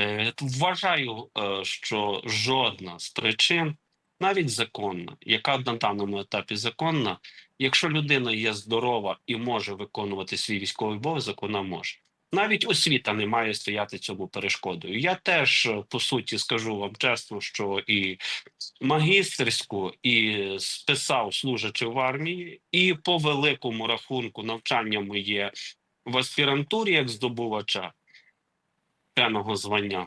Е, Вважаю, е, що жодна з причин, навіть законна, яка на даному етапі законна, якщо людина є здорова і може виконувати свій військовий обов'язок, вона може. Навіть освіта не має стояти цьому перешкодою. Я теж е, по суті скажу вам чесно, що і магістерську, і списав служачи в армії, і по великому рахунку навчання моє в аспірантурі як здобувача певного звання.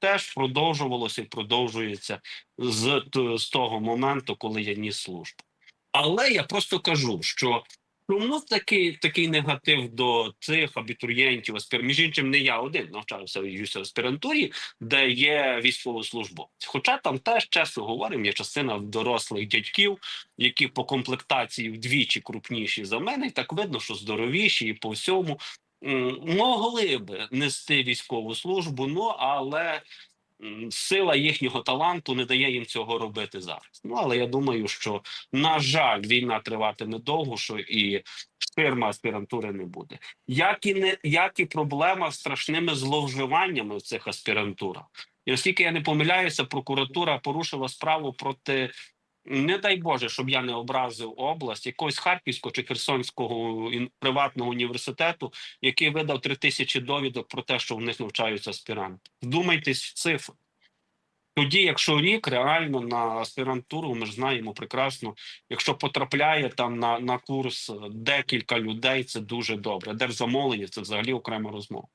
Теж продовжувалося і продовжується з, з того моменту, коли я ніс службу. Але я просто кажу, що чому такий такий негатив до цих абітурієнтів, аспір... між іншим, не я один навчався в юсі аспірантурі, де є військовослужбовці. Хоча там теж, чесно говоримо, є частина дорослих дядьків, які по комплектації вдвічі крупніші за мене, і так видно, що здоровіші і по всьому могли би нести військову службу, ну але сила їхнього таланту не дає їм цього робити зараз. Ну але я думаю, що на жаль, війна триватиме довго, що і ширма аспірантури не буде. Як і не як і проблема з страшними зловживаннями в цих аспірантурах. І оскільки я не помиляюся, прокуратура порушила справу проти. Не дай Боже, щоб я не образив область якогось харківського чи херсонського приватного університету, який видав три тисячі довідок про те, що в них навчаються аспіранти. Вдумайтесь в цифри. Тоді, якщо рік реально на аспірантуру, ми ж знаємо прекрасно, якщо потрапляє там на, на курс декілька людей, це дуже добре. Держзамовлення це взагалі окрема розмова.